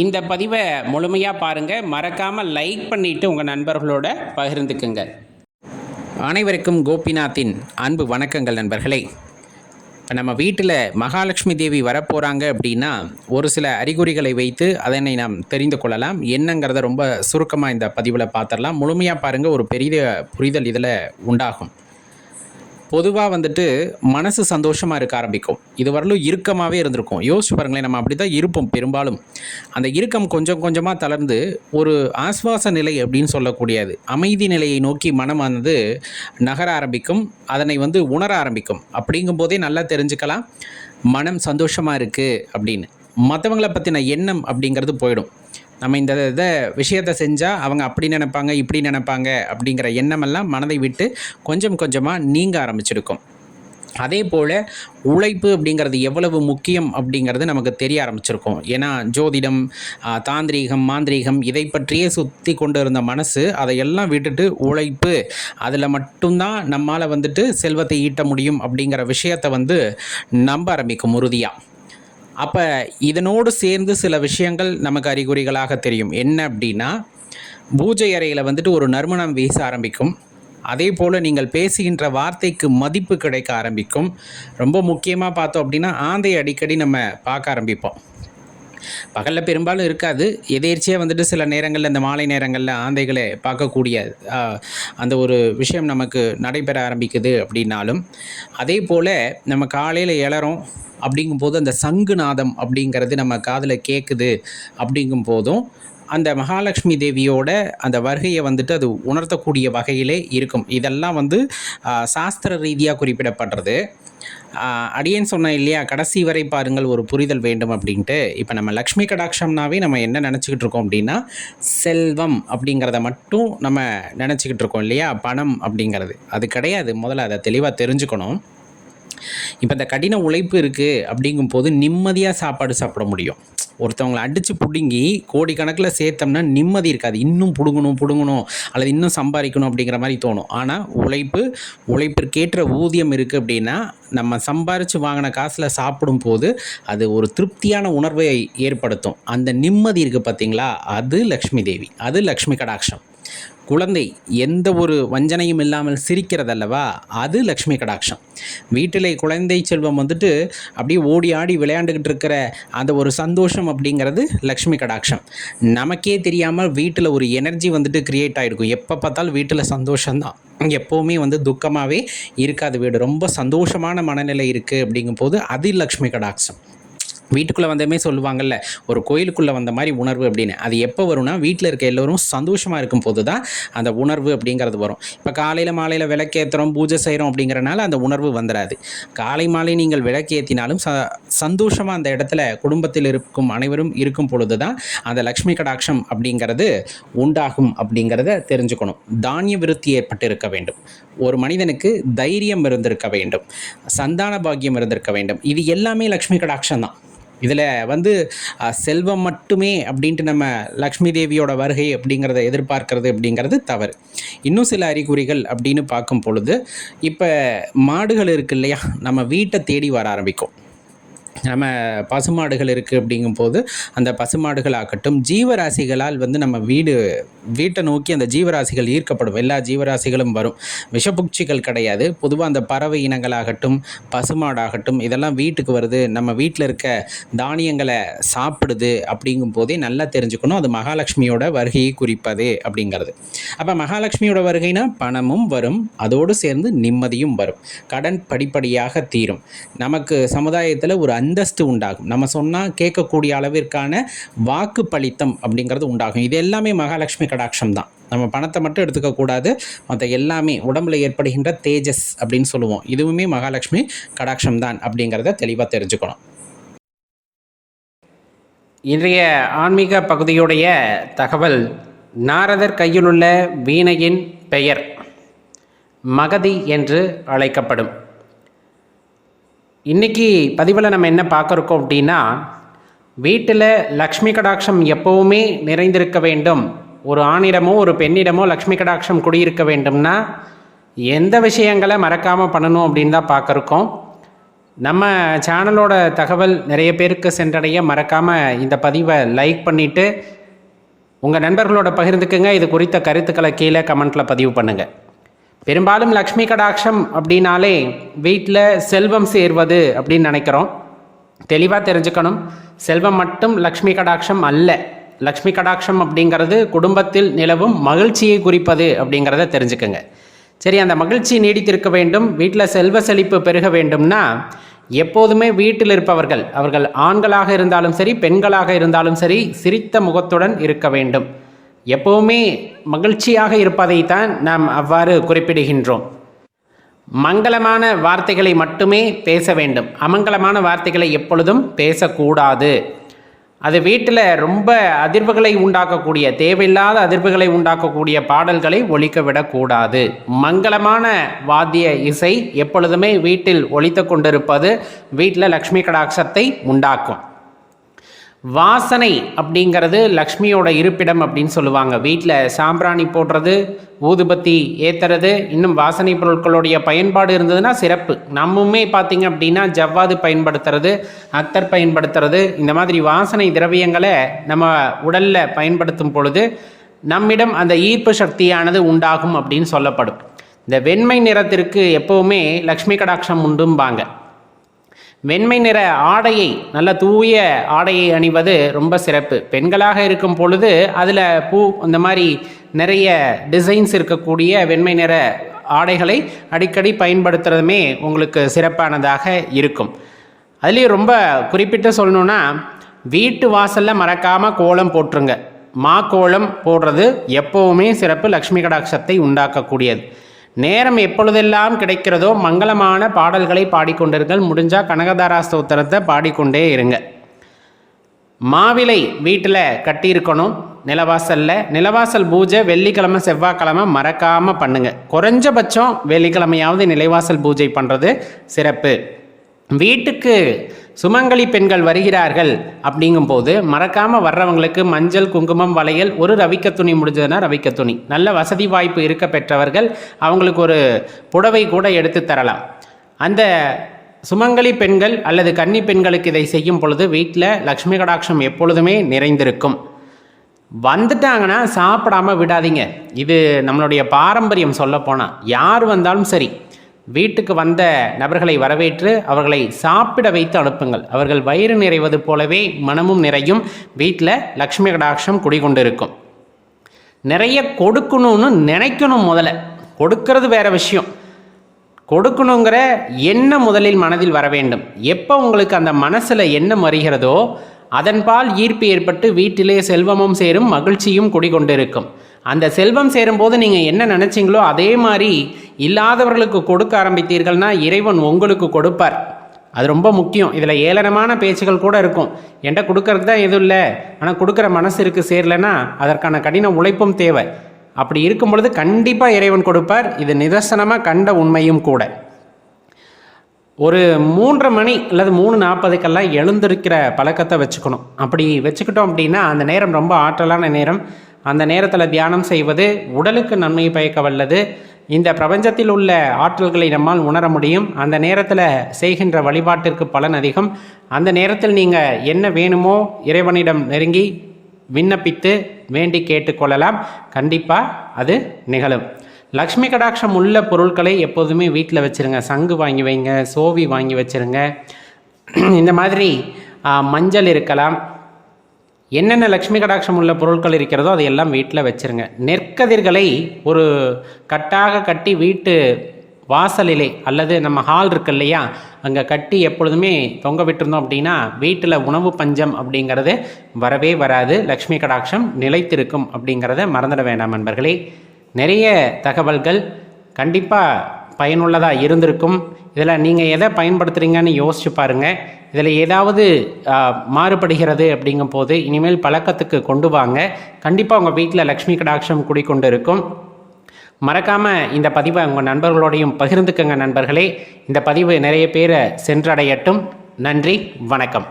இந்த பதிவை முழுமையாக பாருங்கள் மறக்காமல் லைக் பண்ணிவிட்டு உங்கள் நண்பர்களோட பகிர்ந்துக்குங்க. அனைவருக்கும் கோபிநாத்தின் அன்பு வணக்கங்கள் நண்பர்களே. இப்போ நம்ம வீட்டில் மகாலட்சுமி தேவி வரப்போகிறாங்க அப்படின்னா ஒரு சில அறிகுறிகளை வைத்து அதனை நாம் தெரிந்து கொள்ளலாம். என்னங்கிறத ரொம்ப சுருக்கமாக இந்த பதிவில் பார்த்துடலாம் முழுமையாக பாருங்கள் ஒரு பெரிய புரிதல் இதில் உண்டாகும். பொதுவாக வந்துட்டு மனசு சந்தோஷமாக இருக்க ஆரம்பிக்கும். இது வரலும் இறுக்கமாகவே இருந்திருக்கும். யோசிச்சு பாருங்களேன் நம்ம அப்படி தான் இருப்போம் பெரும்பாலும். அந்த இறுக்கம் கொஞ்சம் கொஞ்சமாக தளர்ந்து ஒரு ஆஸ்வாச நிலை அப்படின்னு சொல்லக்கூடியது. அமைதி நிலையை நோக்கி மனமானது நகர ஆரம்பிக்கும் அதனை வந்து உணர ஆரம்பிக்கும். அப்படிங்கும் போதே நல்லா தெரிஞ்சுக்கலாம். மனம் சந்தோஷமாக இருக்குது அப்படின்னு. மற்றவங்களை பற்றின எண்ணம் அப்படிங்கிறது போயிடும். நம்ம இந்த இதை விஷயத்தை செஞ்சால் அவங்க அப்படி நினைப்பாங்க இப்படி நினைப்பாங்க அப்படிங்கிற எண்ணமெல்லாம் மனதை விட்டு கொஞ்சம் கொஞ்சமாக நீங்க ஆரம்பிச்சிருக்கும். அதே போல் உழைப்பு அப்படிங்கிறது எவ்வளவு முக்கியம் அப்படிங்கிறது நமக்கு தெரிய ஆரம்பிச்சிருக்கும். ஏன்னா ஜோதிடம் தாந்திரீகம் மாந்திரீகம் இதை பற்றியே சுற்றி கொண்டு இருந்த மனசு அதையெல்லாம் விட்டுட்டு உழைப்பு அதில் மட்டும்தான் நம்மால் வந்துட்டு செல்வத்தை ஈட்ட முடியும் அப்படிங்கிற விஷயத்தை வந்து நம்ப ஆரம்பிக்கும் உறுதியாக அப்போ இதனோடு சேர்ந்து சில விஷயங்கள் நமக்கு அறிகுறிகளாக தெரியும். என்ன அப்படின்னா பூஜை அறையில் வந்துட்டு ஒரு நறுமணம் வீச ஆரம்பிக்கும். அதே போல் நீங்கள் பேசுகின்ற வார்த்தைக்கு மதிப்பு கிடைக்க ஆரம்பிக்கும். ரொம்ப முக்கியமாக பார்த்தோம் அப்படின்னா ஆந்தை அடிக்கடி நம்ம பார்க்க ஆரம்பிப்போம். பகலில் பெரும்பாலும் இருக்காது. எதேர்ச்சியாக வந்துட்டு சில நேரங்களில் இந்த மாலை நேரங்களில் ஆந்தைகளை பார்க்கக்கூடிய அந்த ஒரு விஷயம் நமக்கு நடைபெற ஆரம்பிக்குது அப்படின்னாலும் அதே போல் நம்ம காலையில் எழறோம் அப்படிங்கும்போது அந்த சங்கு நாதம் அப்படிங்கிறது நம்ம காதில் கேட்குது அப்படிங்கும் போதும் அந்த மகாலட்சுமி தேவியோட அந்த வருகையை வந்துட்டு அது உணர்த்தக்கூடிய வகையிலே இருக்கும். இதெல்லாம் வந்து சாஸ்திர ரீதியாக குறிப்பிடப்படுறது. அடியேன் சொன்னேன் இல்லையா கடைசி வரை பாருங்கள் ஒரு புரிதல் வேண்டும் அப்படின்ட்டு. இப்போ நம்ம லக்ஷ்மி கடாட்சம்னாவே நம்ம என்ன நினச்சிக்கிட்டு இருக்கோம் அப்படின்னா செல்வம் அப்படிங்கிறத மட்டும் நம்ம நினச்சிக்கிட்டு இருக்கோம் இல்லையா பணம் அப்படிங்கிறது. அது கிடையாது. முதல்ல அதை தெளிவாக தெரிஞ்சுக்கணும். இப்போ இந்த கடின உழைப்பு இருக்குது அப்படிங்கும்போது நிம்மதியாக சாப்பாடு சாப்பிட முடியும். ஒருத்தவங்களை அடித்து பிடுங்கி கோடிக்கணக்கில் சேர்த்தோம்னா நிம்மதி இருக்காது. இன்னும் பிடுங்கணும் பிடுங்கணும் அல்லது இன்னும் சம்பாதிக்கணும் அப்படிங்கிற மாதிரி தோணும். ஆனால் உழைப்பு உழைப்பிற்கேற்ற ஊதியம் இருக்குது அப்படின்னா நம்ம சம்பாரித்து வாங்கின காசில் சாப்பிடும்போது அது ஒரு திருப்தியான உணர்வை ஏற்படுத்தும். அந்த நிம்மதி இருக்குது பார்த்தீங்களா அது லக்ஷ்மி தேவி. அது லக்ஷ்மி கடாட்சம். குழந்தை எந்த ஒரு வஞ்சனையும் இல்லாமல் சிரிக்கிறதல்லவா? அது லக்ஷ்மி கடாட்சம். வீட்டிலே குழந்தை செல்வம் வந்துட்டு அப்படியே ஓடி ஆடி விளையாண்டுக்கிட்டு இருக்கிற அந்த ஒரு சந்தோஷம் அப்படிங்கிறது லக்ஷ்மி கடாட்சம். நமக்கே தெரியாமல் வீட்டில் ஒரு எனர்ஜி வந்துட்டு கிரியேட் ஆகிருக்கும். எப்போ பார்த்தாலும் வீட்டில் சந்தோஷம்தான். எப்போவுமே வந்து துக்கமாகவே இருக்காது வீடு. ரொம்ப சந்தோஷமான மனநிலை இருக்குது அப்படிங்கும்போது அது லக்ஷ்மி கடாட்சம். வீட்டுக்குள்ளே வந்தமே சொல்லுவாங்கல்ல ஒரு கோயிலுக்குள்ளே வந்த மாதிரி உணர்வு அப்படின்னு. அது எப்போ வரும்னா வீட்டில் இருக்க எல்லோரும் சந்தோஷமாக இருக்கும் போது தான் அந்த உணர்வு அப்படிங்கிறது வரும். இப்போ காலையில் மாலையில் விளக்கேற்றுறோம் பூஜை செய்கிறோம் அப்படிங்கிறனால அந்த உணர்வு வந்துடாது காலை மாலை நீங்கள் விளக்கேற்றினாலும் ச சந்தோஷமாக அந்த இடத்துல குடும்பத்தில் இருக்கும் அனைவரும் இருக்கும் பொழுது தான் அந்த லக்ஷ்மி கடாட்சம் அப்படிங்கிறது உண்டாகும் அப்படிங்கிறத தெரிஞ்சுக்கணும். தானிய விருத்தி ஏற்பட்டு இருக்க வேண்டும். ஒரு மனிதனுக்கு தைரியம் இருந்திருக்க வேண்டும். சந்தான பாக்கியம் இருந்திருக்க வேண்டும். இது எல்லாமே லக்ஷ்மி கடாட்சம் தான் இதில் வந்து செல்வம் மட்டுமே அப்படின்ட்டு நம்ம லக்ஷ்மி தேவியோட வருகை அப்படிங்கிறத எதிர்பார்க்கறது அப்படிங்கிறது தவறு. இன்னும் சில அறிகுறிகள் அப்படின்னு பார்க்கும் பொழுது இப்போ மாடுகள் இருக்கு இல்லையா? நம்ம வீட்டை தேடி வர ஆரம்பிக்கும். நம்ம பசுமாடுகள் இருக்குது அப்படிங்கும்போது அந்த பசுமாடுகள் ஆகட்டும் ஜீவராசிகளால் வந்து நம்ம வீடு வீட்டை நோக்கி அந்த ஜீவராசிகள் ஈர்க்கப்படும். எல்லா ஜீவராசிகளும் வரும். விஷபுக்சிகள் கிடையாது. பொதுவாக அந்த பறவை இனங்களாகட்டும் பசுமாடாகட்டும் இதெல்லாம் வீட்டுக்கு வருது. நம்ம வீட்டில் இருக்க தானியங்களை சாப்பிடுது அப்படிங்கும் போதே நல்லா தெரிஞ்சுக்கணும். அது மகாலட்சுமியோட வருகையை குறிப்பது அப்படிங்கிறது. அப்போ மகாலட்சுமியோட வருகைனா பணமும் வரும். அதோடு சேர்ந்து நிம்மதியும் வரும். கடன் படிப்படியாக தீரும். நமக்கு சமுதாயத்தில் ஒரு அஞ்சு அந்தஸ்து உண்டாகும். நம்ம சொன்னால் கேட்கக்கூடிய அளவிற்கான வாக்கு பளித்தம் அப்படிங்கிறது உண்டாகும். இது எல்லாமே மகாலட்சுமி கடாட்சம் தான். நம்ம பணத்தை மட்டும் எடுத்துக்கக்கூடாது மற்ற எல்லாமே உடம்புல ஏற்படுகின்ற தேஜஸ் அப்படின்னு சொல்லுவோம். இதுவுமே மகாலட்சுமி கடாட்சம் தான் அப்படிங்கிறத தெளிவாக தெரிஞ்சுக்கணும். இன்றைய ஆன்மீக பகுதியுடைய தகவல் நாரதர் கையிலுள்ள வீணையின் பெயர் மகதி என்று அழைக்கப்படும். இன்றைக்கி பதிவில் நம்ம என்ன பார்க்குறோம் அப்படின்னா வீட்டில் லக்ஷ்மி கடாட்சம் எப்போவுமே நிறைந்திருக்க வேண்டும். ஒரு ஆணிடமோ ஒரு பெண்ணிடமோ லக்ஷ்மி கடாட்சம் குடியிருக்க வேண்டும்னா எந்த விஷயங்களை மறக்காமல் பண்ணணும் அப்படின்னு தான் பார்க்குறோம் நம்ம சேனலோட தகவல் நிறைய பேருக்கு சென்றடைய மறக்காமல் இந்த பதிவை லைக் பண்ணிவிட்டு உங்கள் நண்பர்களோட பகிர்ந்துக்குங்க. இது குறித்த கருத்துக்களை கீழே கமெண்ட்டில் பதிவு பண்ணுங்கள் பெரும்பாலும் லக்ஷ்மி கடாட்சம் அப்படின்னாலே வீட்டில் செல்வம் சேர்வது அப்படின்னு நினைக்கிறோம். தெளிவாக தெரிஞ்சுக்கணும். செல்வம் மட்டும் லக்ஷ்மி கடாட்சம் அல்ல. லக்ஷ்மி கடாட்சம் அப்படிங்கிறது குடும்பத்தில் நிலவும் மகிழ்ச்சியை குறிப்பது அப்படிங்கிறத தெரிஞ்சுக்கோங்க. சரி அந்த மகிழ்ச்சி நீடித்திருக்க வேண்டும். வீட்டில் செல்வ செழிப்பு பெருக வேண்டும்னா எப்போதுமே வீட்டில் இருப்பவர்கள் அவர்கள் ஆண்களாக இருந்தாலும் சரி பெண்களாக இருந்தாலும் சரி சிரித்த முகத்துடன் இருக்க வேண்டும். எப்போவுமே மகிழ்ச்சியாக இருப்பதைத்தான் நாம் அவ்வாறு குறிப்பிடுகின்றோம். மங்களமான வார்த்தைகளை மட்டுமே பேச வேண்டும். அமங்கலமான வார்த்தைகளை எப்பொழுதும் பேசக்கூடாது. அது வீட்டில் ரொம்ப அதிர்வுகளை உண்டாக்கக்கூடிய தேவையில்லாத அதிர்வுகளை உண்டாக்கக்கூடிய பாடல்களை ஒழிக்க விடக்கூடாது. மங்களமான வாத்திய இசை எப்பொழுதுமே வீட்டில் ஒழித்து கொண்டிருப்பது வீட்டில் லக்ஷ்மி கடாட்சத்தை உண்டாக்கும். வாசனை அப்படிங்கிறது லக்ஷ்மியோட இருப்பிடம் அப்படின்னு சொல்லுவாங்க. வீட்டில் சாம்பிராணி போடுறது ஊதுபத்தி ஏற்றுறது இன்னும் வாசனை பொருட்களுடைய பயன்பாடு இருந்ததுன்னா சிறப்பு. நம்முமே பார்த்திங்க அப்படின்னா ஜவ்வாது பயன்படுத்துறது அத்தர் பயன்படுத்துறது இந்த மாதிரி வாசனை திரவியங்களை நம்ம உடலில் பயன்படுத்தும் பொழுது நம்மிடம் அந்த ஈர்ப்பு சக்தியானது உண்டாகும் அப்படின்னு சொல்லப்படும். இந்த வெண்மை நிறத்திற்கு எப்போவுமே லக்ஷ்மி கடாட்சம் உண்டும்பாங்க. வெண்மை நிற ஆடையை நல்ல தூய ஆடையை அணிவது ரொம்ப சிறப்பு. பெண்களாக இருக்கும் பொழுது அதில் பூ இந்த மாதிரி நிறைய டிசைன்ஸ் இருக்கக்கூடிய வெண்மை நிற ஆடைகளை அடிக்கடி பயன்படுத்துறதுமே உங்களுக்கு சிறப்பானதாக இருக்கும். அதுலேயும் ரொம்ப குறிப்பிட்டு சொல்லணுன்னா வீட்டு வாசலில் மறக்காமல் கோலம் போட்டுருங்க. மா கோலம் போடுறது எப்போவுமே சிறப்பு. லக்ஷ்மி கடாட்சத்தை உண்டாக்கக்கூடியது. நேரம் எப்பொழுதெல்லாம் கிடைக்கிறதோ மங்களமான பாடல்களை பாடிக்கொண்டிருங்கள். முடிஞ்சால் கனகதாரா ஸ்தோத்திரத்தை பாடிக்கொண்டே இருங்க. மாவிலை வீட்டில் கட்டியிருக்கணும். நிலவாசலில். நிலவாசல் பூஜை வெள்ளிக்கிழமை செவ்வாய்க்கிழமை மறக்காமல் பண்ணுங்கள் குறைஞ்சபட்சம் வெள்ளிக்கிழமையாவது நிலைவாசல் பூஜை பண்ணுறது சிறப்பு. வீட்டுக்கு சுமங்கலி பெண்கள் வருகிறார்கள் அப்படிங்கும்போது மறக்காமல் வர்றவங்களுக்கு மஞ்சள் குங்குமம் வளையல் ஒரு ரவிக்க துணி முடிஞ்சதுன்னா ரவிக்க துணி. நல்ல வசதி வாய்ப்பு இருக்க பெற்றவர்கள் அவங்களுக்கு ஒரு புடவை கூட எடுத்து தரலாம். அந்த சுமங்கலி பெண்கள் அல்லது கன்னி பெண்களுக்கு இதை செய்யும் பொழுது வீட்டில் லக்ஷ்மி கடாட்சம் எப்பொழுதுமே நிறைந்திருக்கும். வந்துட்டாங்கன்னா சாப்பிடாம விடாதீங்க. இது நம்மளுடைய பாரம்பரியம் சொல்லப்போனால் யார் வந்தாலும் சரி. வீட்டுக்கு வந்த நபர்களை வரவேற்று அவர்களை சாப்பிட வைத்து அனுப்புங்கள். அவர்கள் வயிறு நிறைவது போலவே மனமும் நிறையும். வீட்டில் லக்ஷ்மி கடாட்சம் குடிகொண்டிருக்கும். நிறைய கொடுக்கணும்னு நினைக்கணும் முதல்ல. கொடுக்கறது வேற விஷயம். கொடுக்கணுங்கிற எண்ணம் முதலில் மனதில் வர வேண்டும். எப்போ உங்களுக்கு அந்த மனசில் எண்ணம் வருகிறதோ அதன்பால் ஈர்ப்பு ஏற்பட்டு வீட்டிலே செல்வமும் சேரும் மகிழ்ச்சியும் குடிகொண்டிருக்கும். அந்த செல்வம் சேரும்போது நீங்கள் என்ன நினச்சிங்களோ அதே மாதிரி இல்லாதவர்களுக்கு கொடுக்க ஆரம்பித்தீர்கள்னா இறைவன் உங்களுக்கு கொடுப்பார். அது ரொம்ப முக்கியம். இதில் ஏளனமான பேச்சுகள் கூட இருக்கும். என்கிட்ட கொடுக்கறதுக்கு தான் எதுவும் இல்லை. ஆனால் கொடுக்குற மனசு இருக்குது சேரலைன்னா அதற்கான கடின உழைப்பும் தேவை. அப்படி இருக்கும் பொழுது கண்டிப்பாக இறைவன் கொடுப்பார். இது நிதர்சனமாக கண்ட உண்மையும் கூட. ஒரு மூன்றரை மணி அல்லது மூணு நாற்பதுக்கெல்லாம் எழுந்திருக்கிற பழக்கத்தை வச்சுக்கணும். அப்படி வச்சுக்கிட்டோம் அப்படின்னா அந்த நேரம் ரொம்ப ஆற்றலான நேரம். அந்த நேரத்தில் தியானம் செய்வது உடலுக்கு நன்மை பயக்க வல்லது. இந்த பிரபஞ்சத்தில் உள்ள ஆற்றல்களை நம்மால் உணர முடியும். அந்த நேரத்தில் செய்கின்ற வழிபாட்டிற்கு பலன் அதிகம். அந்த நேரத்தில் நீங்கள் என்ன வேணுமோ இறைவனிடம் நெருங்கி விண்ணப்பித்து வேண்டி கேட்டுக்கொள்ளலாம் கண்டிப்பாக அது நிகழும். லக்ஷ்மி கடாட்சம் உள்ள பொருட்களை எப்போதுமே வீட்டில் வச்சுருங்க. சங்கு வாங்கி வைங்க சோவி வாங்கி வச்சுருங்க. இந்த மாதிரி மஞ்சள் இருக்கலாம். என்னென்ன லக்ஷ்மி கடாட்சம் உள்ள பொருட்கள் இருக்கிறதோ அதையெல்லாம் வீட்டில் வச்சுருங்க. நெற்கதிர்களை ஒரு கட்டாக கட்டி வீட்டு வாசலிலே அல்லது நம்ம ஹால் இருக்கு இல்லையா அங்கே கட்டி எப்பொழுதுமே தொங்க விட்டிருந்தோம் அப்படின்னா வீட்டில் உணவு பஞ்சம் அப்படிங்கிறது வரவே வராது. லக்ஷ்மி கடாட்சம் நிலைத்திருக்கும் அப்படிங்கிறத மறந்துட வேண்டாம் நண்பர்களே. நிறைய தகவல்கள் கண்டிப்பாக பயனுள்ளதாக இருந்திருக்கும். இதில் நீங்கள் எதை பயன்படுத்துகிறீங்கன்னு யோசிச்சு பாருங்கள் இதில் ஏதாவது மாறுபடுகிறது அப்படிங்கும் போது இனிமேல் பழக்கத்துக்கு கொண்டு வாங்க. கண்டிப்பாக உங்கள் வீட்டில் லக்ஷ்மி கடாட்சம் குடிக்கொண்டு இருக்கும் மறக்காமல் இந்த பதிவை உங்கள் நண்பர்களோடையும் பகிர்ந்துக்கங்க நண்பர்களே. இந்த பதிவு நிறைய பேரை சென்றடையட்டும். நன்றி வணக்கம்.